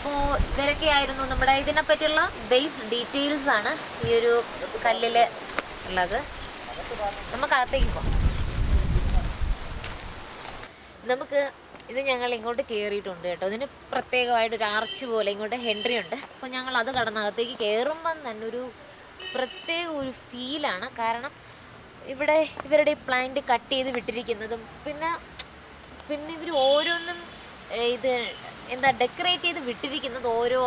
അപ്പോൾ ഇവരൊക്കെയായിരുന്നു നമ്മുടെ ഇതിനെ പറ്റിയുള്ള ബേസ് ഡീറ്റെയിൽസ് ആണ് ഈ ഒരു കല്ലിൽ ഉള്ളത്. നമുക്ക് അകത്തേക്ക് പോകാം. നമുക്ക് ഇത് ഞങ്ങൾ ഇങ്ങോട്ട് കയറിയിട്ടുണ്ട് കേട്ടോ. ഇതിന് പ്രത്യേകമായിട്ട് ഒരു ആർച്ച് പോലെ ഇങ്ങോട്ട് ഹെൻട്രി ഉണ്ട്. അപ്പോൾ ഞങ്ങൾ അത് കടന്നകത്തേക്ക് കയറുമ്പം തന്നെ ഒരു പ്രത്യേക ഒരു ഫീലാണ് കാരണം ഇവിടെ ഇവരുടെ പ്ലാന്റ് കട്ട് ചെയ്ത് വിട്ടിരിക്കുന്നതും പിന്നെ പിന്നെ ഇവർ ഓരോന്നും ഇത് എന്താ ഡെക്കറേറ്റ് ചെയ്ത് വിട്ടിരിക്കുന്നത് ഓരോ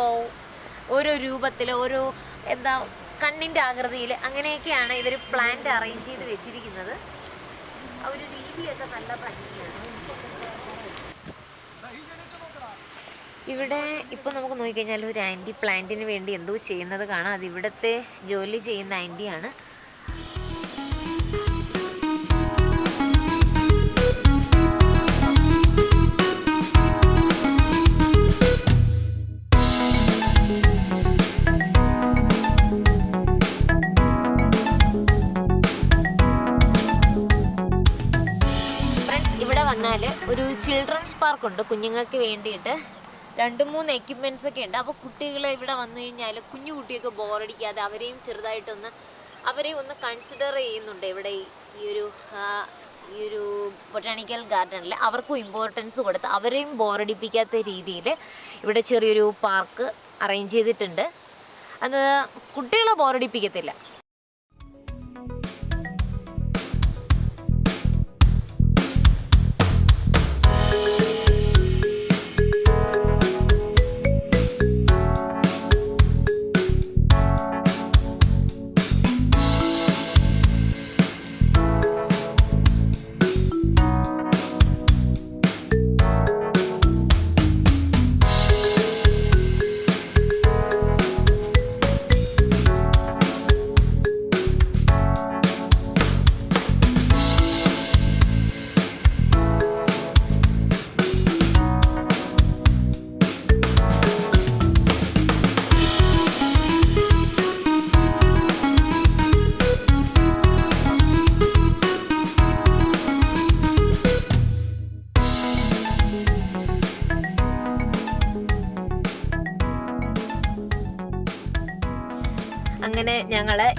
ഓരോ രൂപത്തിൽ ഓരോ എന്താ കണ്ണിന്റെ ആകൃതിയിൽ അങ്ങനെയൊക്കെയാണ് ഇവർ പ്ലാന്റ് അറേഞ്ച് ചെയ്ത് വെച്ചിരിക്കുന്നത്. ആ ഒരു രീതിയൊക്കെ നല്ല ഭംഗിയാണ്. ഇവിടെ ഇപ്പോൾ നമുക്ക് നോക്കിക്കഴിഞ്ഞാൽ ഒരു ആന്റി പ്ലാന്റിന് വേണ്ടി എന്തോ ചെയ്യുന്നത് കാണാം. അത് ഇവിടുത്തെ ജോലി ചെയ്യുന്ന ആന്റിയാണ് പാർക്കുണ്ട് കുഞ്ഞുങ്ങൾക്ക് വേണ്ടിയിട്ട് രണ്ട് മൂന്ന് എക്യുപ്മെന്റ്സ് ഒക്കെ ഉണ്ട്. അപ്പോൾ കുട്ടികൾ ഇവിടെ വന്നു കഴിഞ്ഞാൽ കുഞ്ഞു കുട്ടിയൊക്കെ ബോറടിക്കാതെ അവരെയും ചെറുതായിട്ടൊന്ന് അവരെയും ഒന്ന് കൺസിഡർ ചെയ്യുന്നുണ്ട്. ഇവിടെ ഈ ഒരു ഈ ഒരു ബൊട്ടാണിക്കൽ ഗാർഡനിൽ അവർക്കും ഇമ്പോർട്ടൻസ് കൊടുത്ത് അവരെയും ബോറടിപ്പിക്കാത്ത രീതിയിൽ ഇവിടെ ചെറിയൊരു പാർക്ക് അറേഞ്ച് ചെയ്തിട്ടുണ്ട്. അത് കുട്ടികളെ ബോറടിപ്പിക്കത്തില്ല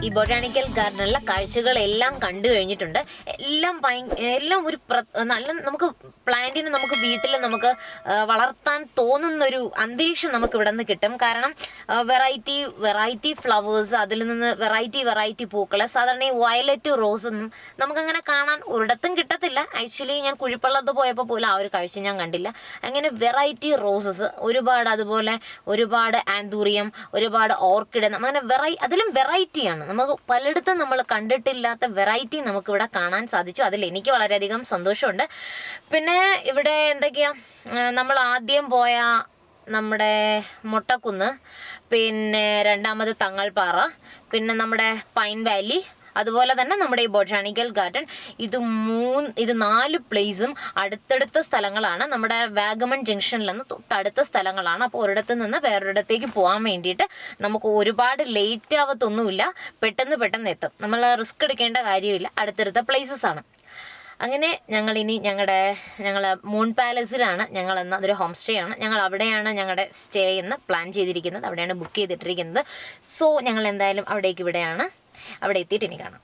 ഈ ബൊട്ടാണിക്കൽ ഗാർഡനിലെ കാഴ്ചകളെല്ലാം കണ്ടു കഴിഞ്ഞിട്ടുണ്ട്. എല്ലാം എല്ലാം ഒരു നല്ല നമുക്ക് പ്ലാന്റിന് നമുക്ക് വീട്ടിൽ നമുക്ക് വളർത്താൻ തോന്നുന്ന ഒരു അന്തരീക്ഷം നമുക്ക് ഇവിടെ നിന്ന് കിട്ടും. കാരണം വെറൈറ്റി വെറൈറ്റി ഫ്ലവേഴ്സ് അതിൽ നിന്ന് വെറൈറ്റി വെറൈറ്റി പൂക്കൾ സാധാരണ ഈ വയലറ്റ് റോസ് ഒന്നും നമുക്കങ്ങനെ കാണാൻ ഒരിടത്തും കിട്ടത്തില്ല. ആക്ച്വലി ഞാൻ കുഴിപ്പള്ളത്ത് പോയപ്പോൾ പോലും ആ ഒരു കാഴ്ച ഞാൻ കണ്ടില്ല. അങ്ങനെ വെറൈറ്റി റോസസ് ഒരുപാട് അതുപോലെ ഒരുപാട് ആന്തൂറിയം ഒരുപാട് ഓർക്കിഡ് അങ്ങനെ വെറൈ അതിലും വെറൈറ്റിയാണ്. നമുക്ക് പലയിടത്തും നമ്മൾ കണ്ടിട്ടില്ലാത്ത വെറൈറ്റി നമുക്കിവിടെ കാണാൻ സാധിച്ചു. അതിൽ എനിക്ക് വളരെയധികം സന്തോഷമുണ്ട്. പിന്നെ ഇവിടെ എന്തൊക്കെയാ? നമ്മൾ ആദ്യം പോയ നമ്മുടെ മുട്ടക്കുന്ന് പിന്നെ രണ്ടാമത് തങ്ങൾപ്പാറ പിന്നെ നമ്മുടെ പൈൻ വാലി അതുപോലെ തന്നെ നമ്മുടെ ഈ ബൊട്ടാണിക്കൽ ഗാർഡൻ. ഇത് മൂന്ന് ഇത് നാല് പ്ലേസും അടുത്തടുത്ത സ്ഥലങ്ങളാണ്. നമ്മുടെ വാഗമൺ ജംഗ്ഷനിൽ നിന്ന് തൊട്ടടുത്ത സ്ഥലങ്ങളാണ്. അപ്പോൾ ഒരിടത്ത് നിന്ന് വേറൊരിടത്തേക്ക് പോകാൻ വേണ്ടിയിട്ട് നമുക്ക് ഒരുപാട് ലേറ്റ് ആവത്തൊന്നുമില്ല. പെട്ടെന്ന് പെട്ടെന്ന് എത്തും. നമ്മൾ റിസ്ക് എടുക്കേണ്ട കാര്യമില്ല. അടുത്തടുത്ത പ്ലേസസ് ആണ്. അങ്ങനെ ഞങ്ങൾ ഇനി ഞങ്ങളുടെ ഞങ്ങൾ മൂൺ പാലസിലാണ് ഞങ്ങൾ എന്ന അതൊരു ഹോം സ്റ്റേ ആണ് ഞങ്ങൾ അവിടെയാണ് ഞങ്ങളുടെ സ്റ്റേ എന്ന് പ്ലാൻ ചെയ്തിരിക്കുന്നത്. അവിടെയാണ് ബുക്ക് ചെയ്തിട്ടിരിക്കുന്നത്. സോ ഞങ്ങൾ എന്തായാലും അവിടേക്ക് ഇവിടെയാണ്. അവിടെ എത്തിയിട്ട് ഇനി കാണാം.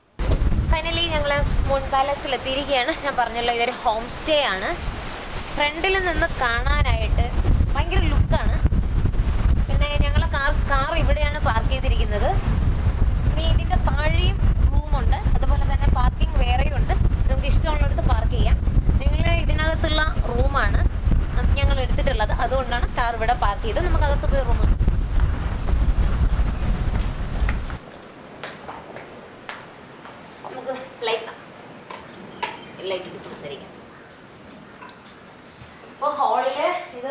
ഫൈനലി ഞങ്ങൾ മൂൺ പാലസിൽ എത്തിയിരിക്കുകയാണ് ഞാൻ പറഞ്ഞല്ലോ ഇതൊരു ഹോം സ്റ്റേ ആണ് ഫ്രണ്ടിൽ നിന്ന് കാണാനായിട്ട് ഭയങ്കര ലുക്കാണ് പിന്നെ ഞങ്ങൾ കാർ കാർ ഇവിടെയാണ് പാർക്ക് ചെയ്തിരിക്കുന്നത്. ഇനി ഇതിന്റെ താഴെയും റൂമുണ്ട് അതുപോലെ തന്നെ പാർക്കിംഗ് വേറെയുണ്ട്. നിങ്ങൾക്ക് ഇഷ്ടമുള്ളിടത്ത് പാർക്ക് ചെയ്യാം. നിങ്ങൾ ഇതിനകത്തുള്ള റൂമാണ് ഞങ്ങൾ എടുത്തിട്ടുള്ളത്. അതുകൊണ്ടാണ് കാർ ഇവിടെ പാർക്ക് ചെയ്ത് നമുക്ക് അകത്ത് പോയി റൂമാണ് നമുക്ക് ഇത്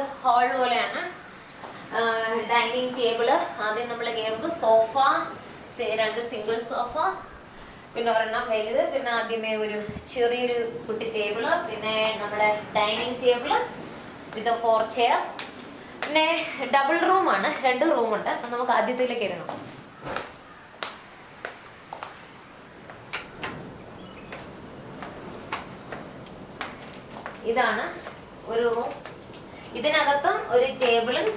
പോലെയാണ്. ഡൈനിങ് ടേബിൾ ആദ്യം നമ്മൾ കയറുമ്പോൾ സോഫ രണ്ട് സിംഗിൾ സോഫ പിന്നെ ഒരെണ്ണം വലുത് പിന്നെ ആദ്യമേ ഒരു ചെറിയൊരു കുട്ടി ടേബിൾ പിന്നെ നമ്മുടെ dining table with four chair പിന്നെ ഡബിൾ റൂമാണ് രണ്ട് റൂമുണ്ട് അപ്പം നമുക്ക് ആദ്യത്തിലേക്ക് ഇരുന്നു ഇതാണ് ഒരു റൂം ഇതിനകത്തും ഒരു ടേബിളും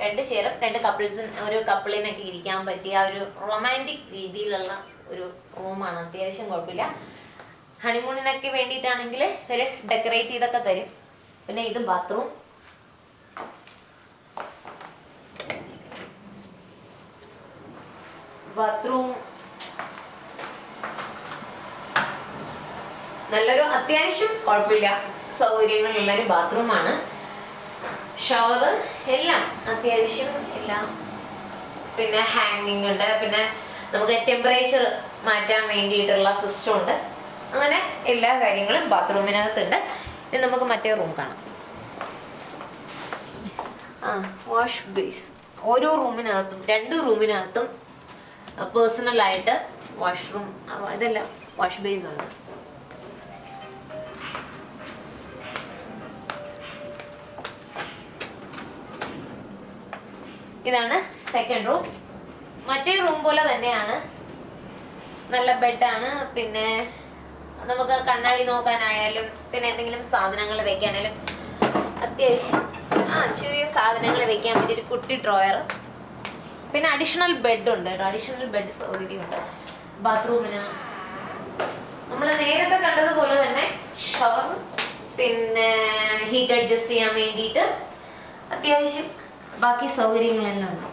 രണ്ട് ചെയറും രണ്ട് കപ്പിൾസും ഒരു കപ്പിളിനൊക്കെ ഇരിക്കാൻ പറ്റിയ ഒരു റൊമാന്റിക് രീതിയിലുള്ള ഒരു റൂമാണ്. അത്യാവശ്യം കുഴപ്പമില്ല. ഹണിമൂണിനൊക്കെ വേണ്ടിയിട്ടാണെങ്കിൽ ഇവർ ഡെക്കറേറ്റ് ചെയ്തൊക്കെ തരും. പിന്നെ ഇത് ബാത്റൂം ബാത്റൂം നല്ലൊരു അത്യാവശ്യം കുഴപ്പമില്ല. സൗകര്യങ്ങളുള്ള ഒരു ബാത്റൂമാണ് ഷവർ എല്ലാം അത്യാവശ്യം എല്ലാം. പിന്നെ ഹാങ്ങിങ് ഉണ്ട്. പിന്നെ നമുക്ക് ടെമ്പറേച്ചർ മാറ്റാൻ വേണ്ടിയിട്ടുള്ള സിസ്റ്റം ഉണ്ട്. അങ്ങനെ എല്ലാ കാര്യങ്ങളും ബാത്റൂമിനകത്തുണ്ട് ഇനി നമുക്ക് മറ്റേ റൂം കാണാം. ആ വാഷ് ബേസ് ഓരോ റൂമിനകത്തും രണ്ട് റൂമിനകത്തും പേഴ്സണലായിട്ട് വാഷ്റൂം ഇതെല്ലാം വാഷ് ബേസ് ഉണ്ട് ഇതാണ് സെക്കൻഡ് റൂം മറ്റേ റൂം പോലെ തന്നെയാണ്. നല്ല ബെഡാണ് പിന്നെ നമുക്ക് കണ്ണാടി നോക്കാനായാലും പിന്നെ എന്തെങ്കിലും സാധനങ്ങൾ വെക്കാനായാലും അത്യാവശ്യം. ആ ചെറിയ സാധനങ്ങൾ വെക്കാൻ പറ്റിയ ഒരു കുട്ടി ഡ്രോയർ പിന്നെ അഡീഷണൽ ബെഡ് ഉണ്ട് അഡീഷണൽ ബെഡ് സൗകര്യമുണ്ട് ബാത്റൂമിന് നമ്മൾ നേരത്തെ കണ്ടതുപോലെ തന്നെ ഷവർ പിന്നെ ഹീറ്റ് അഡ്ജസ്റ്റ് ചെയ്യാൻ വേണ്ടിയിട്ട് അത്യാവശ്യം ബാക്കി സൗകര്യങ്ങളെല്ലാം ഉണ്ട്.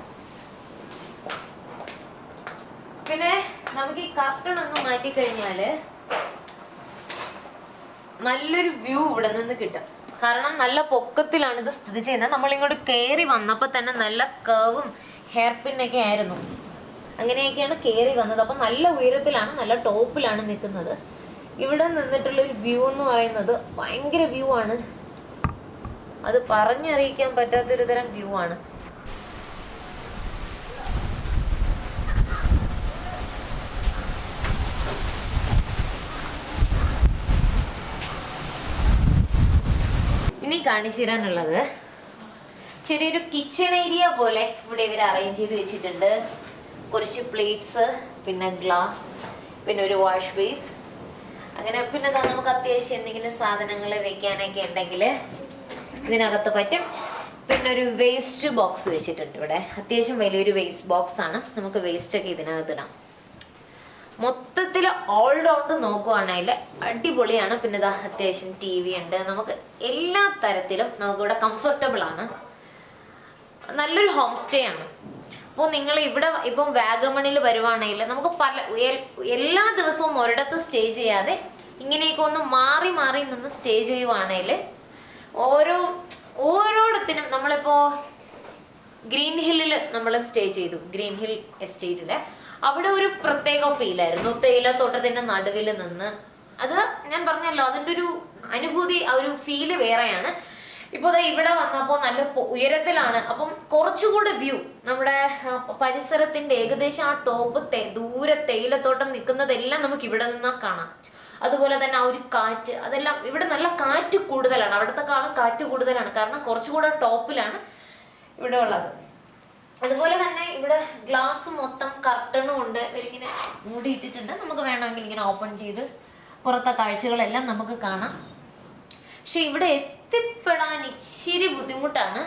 പിന്നെ നമുക്ക് ഈ കർട്ടൺ ഒന്ന് മാറ്റി കഴിഞ്ഞാൽ നല്ലൊരു വ്യൂ ഇവിടെ നിന്ന് കിട്ടും. കാരണം നല്ല പൊക്കത്തിലാണ് ഇത് സ്ഥിതി ചെയ്യുന്നത്. നമ്മൾ ഇങ്ങോട്ട് കയറി വന്നപ്പോൾ തന്നെ നല്ല കേവും ഹെയർ പിന്നൊക്കെ ആയിരുന്നു. അങ്ങനെയൊക്കെയാണ് കയറി വന്നത്. അപ്പം നല്ല ഉയരത്തിലാണ് നല്ല ടോപ്പിലാണ് നിൽക്കുന്നത്. ഇവിടെ നിന്നിട്ടുള്ള ഒരു വ്യൂ എന്ന് പറയുന്നത് ഭയങ്കര വ്യൂ ആണ്. അത് പറഞ്ഞറിയിക്കാൻ പറ്റാത്തൊരു തരം വ്യൂ ആണ് ഇനി കാണിച്ചു തരാനുള്ളത് ചെറിയൊരു കിച്ചൺ ഏരിയ പോലെ ഇവിടെ ഇവർ അറേഞ്ച് ചെയ്ത് വെച്ചിട്ടുണ്ട്. കുറച്ച് പ്ലേറ്റ്സ് പിന്നെ ഗ്ലാസ് പിന്നെ ഒരു വാഷ് ബേസ് അങ്ങനെ പിന്നെ നമുക്ക് അത്യാവശ്യം എന്തെങ്കിലും സാധനങ്ങൾ വെക്കാനൊക്കെ ഉണ്ടെങ്കിൽ ഇതിനകത്ത് പറ്റും. പിന്നെ ഒരു വേസ്റ്റ് ബോക്സ് വെച്ചിട്ടുണ്ട് ഇവിടെ. അത്യാവശ്യം വലിയൊരു വേസ്റ്റ് ബോക്സ് ആണ്. നമുക്ക് വേസ്റ്റ് ഒക്കെ ഇതിനകത്ത് ഇടാം. മൊത്തത്തിൽ ഓൾ റൗണ്ട് നോക്കുവാണെങ്കിൽ അടിപൊളിയാണ്. പിന്നെ ഇതാ അത്യാവശ്യം ടി വി ഉണ്ട്. നമുക്ക് എല്ലാ തരത്തിലും നമുക്കിവിടെ കംഫർട്ടബിൾ ആണ്. നല്ലൊരു ഹോം സ്റ്റേ ആണ്. അപ്പോൾ നിങ്ങൾ ഇവിടെ ഇപ്പം വാഗമണിൽ വരുവാണെങ്കിൽ നമുക്ക് പല എല്ലാ ദിവസവും ഒരിടത്ത് സ്റ്റേ ചെയ്യാതെ ഇങ്ങനെയൊക്കെ ഒന്ന് മാറി മാറി നിന്ന് സ്റ്റേ ചെയ്യുവാണെങ്കിൽ ഓരോ ഓരോടത്തിനും നമ്മളിപ്പോൾ ഗ്രീൻ ഹില്ലിൽ നമ്മൾ സ്റ്റേ ചെയ്തു. ഗ്രീൻ ഹിൽ എസ്റ്റേറ്റിൽ അവിടെ ഒരു പ്രത്യേക ഫീൽ ഫീലായിരുന്നു തേയിലത്തോട്ടത്തിന്റെ നടുവിൽ നിന്ന്. അത് ഞാൻ പറഞ്ഞല്ലോ അതിന്റെ ഒരു അനുഭൂതി ആ ഒരു ഫീൽ വേറെയാണ്. ഇപ്പോൾ ഇവിടെ വന്നപ്പോൾ നല്ല ഉയരത്തിലാണ്. അപ്പം കുറച്ചുകൂടെ വ്യൂ നമ്മുടെ പരിസരത്തിന്റെ ഏകദേശം ആ ടോപ്പ് ദൂരെ തേയിലത്തോട്ടം നിൽക്കുന്നതെല്ലാം നമുക്ക് ഇവിടെ നിന്നാ കാണാം. അതുപോലെ തന്നെ ആ ഒരു കാറ്റ് അതെല്ലാം ഇവിടെ നല്ല കാറ്റ് കൂടുതലാണ്. അവിടുത്തെ കാലം കാറ്റ് കൂടുതലാണ്. കാരണം കുറച്ചുകൂടെ ടോപ്പിലാണ് ഇവിടെ ഉള്ളത്. അതുപോലെ തന്നെ ഇവിടെ ഗ്ലാസ് മൊത്തം കർട്ടണും ഉണ്ട്. ഇവരിങ്ങനെ മൂടിയിട്ടിട്ടുണ്ട്. നമുക്ക് വേണമെങ്കിൽ ഇങ്ങനെ ഓപ്പൺ ചെയ്ത് പുറത്തെ കാഴ്ചകളെല്ലാം നമുക്ക് കാണാം. പക്ഷെ ഇവിടെ എത്തിപ്പെടാൻ ഇച്ചിരി ബുദ്ധിമുട്ടാണ്.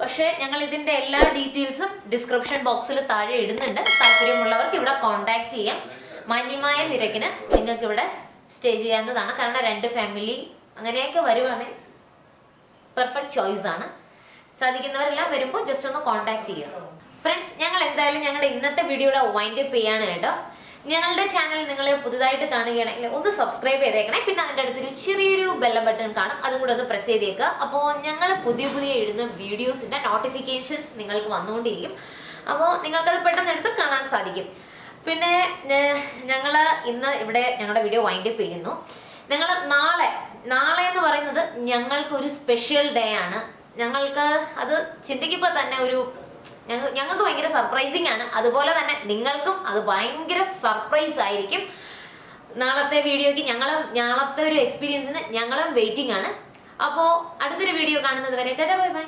പക്ഷേ ഞങ്ങൾ ഇതിന്റെ എല്ലാ ഡീറ്റെയിൽസും ഡിസ്ക്രിപ്ഷൻ ബോക്സിൽ താഴെ ഇടുന്നുണ്ട്. താല്പര്യമുള്ളവർക്ക് ഇവിടെ കോൺടാക്ട് ചെയ്യാം. മാന്യമായ നിരക്കിന് നിങ്ങൾക്ക് ഇവിടെ സ്റ്റേ ചെയ്യാവുന്നതാണ്. കാരണം രണ്ട് ഫാമിലി അങ്ങനെയൊക്കെ വരുവാണെങ്കിൽ പെർഫെക്റ്റ് ചോയ്സ് ആണ്. സാധിക്കുന്നവരെല്ലാം വരുമ്പോൾ ജസ്റ്റ് ഒന്ന് കോൺടാക്ട് ചെയ്യുക. ഫ്രണ്ട്സ് ഞങ്ങൾ എന്തായാലും ഞങ്ങളുടെ ഇന്നത്തെ വീഡിയോയുടെ വൈൻഡ് അപ്പ് ചെയ്യാണ് കേട്ടോ. ഞങ്ങളുടെ ചാനൽ നിങ്ങൾ പുതുതായിട്ട് കാണുകയാണെങ്കിൽ ഒന്ന് സബ്സ്ക്രൈബ് ചെയ്തേക്കണേ. പിന്നെ അതിന്റെ അടുത്തൊരു ചെറിയൊരു ബെല്ല ബട്ടൺ കാണും. അതും കൂടെ ഒന്ന് പ്രസ് ചെയ്തേക്കുക. അപ്പോൾ ഞങ്ങൾ പുതിയ പുതിയ ഇടുന്ന വീഡിയോസിന്റെ നോട്ടിഫിക്കേഷൻസ് നിങ്ങൾക്ക് വന്നുകൊണ്ടിരിക്കും. അപ്പോൾ നിങ്ങൾക്കത് പെട്ടെന്ന് എടുത്ത് കാണാൻ സാധിക്കും. പിന്നെ ഞങ്ങൾ ഇന്ന് ഇവിടെ ഞങ്ങളുടെ വീഡിയോ വൈൻഡ് അപ്പ് ചെയ്യുന്നു. ഞങ്ങൾ നാളെ നാളെ എന്ന് പറയുന്നത് ഞങ്ങൾക്കൊരു സ്പെഷ്യൽ ഡേ ആണ്. ഞങ്ങൾക്ക് അത് ചിന്തിക്കുമ്പോൾ തന്നെ ഒരു ഞങ്ങ ഞങ്ങൾക്ക് ഭയങ്കര സർപ്രൈസിങ് ആണ്. അതുപോലെ തന്നെ നിങ്ങൾക്കും അത് ഭയങ്കര സർപ്രൈസ് ആയിരിക്കും. നാളത്തെ വീഡിയോയ്ക്ക് ഞങ്ങളും നാളത്തെ ഒരു എക്സ്പീരിയൻസിന് ഞങ്ങളും വെയിറ്റിംഗ് ആണ്. അപ്പോൾ അടുത്തൊരു വീഡിയോ കാണുന്നത് വരെ. Tata bye bye.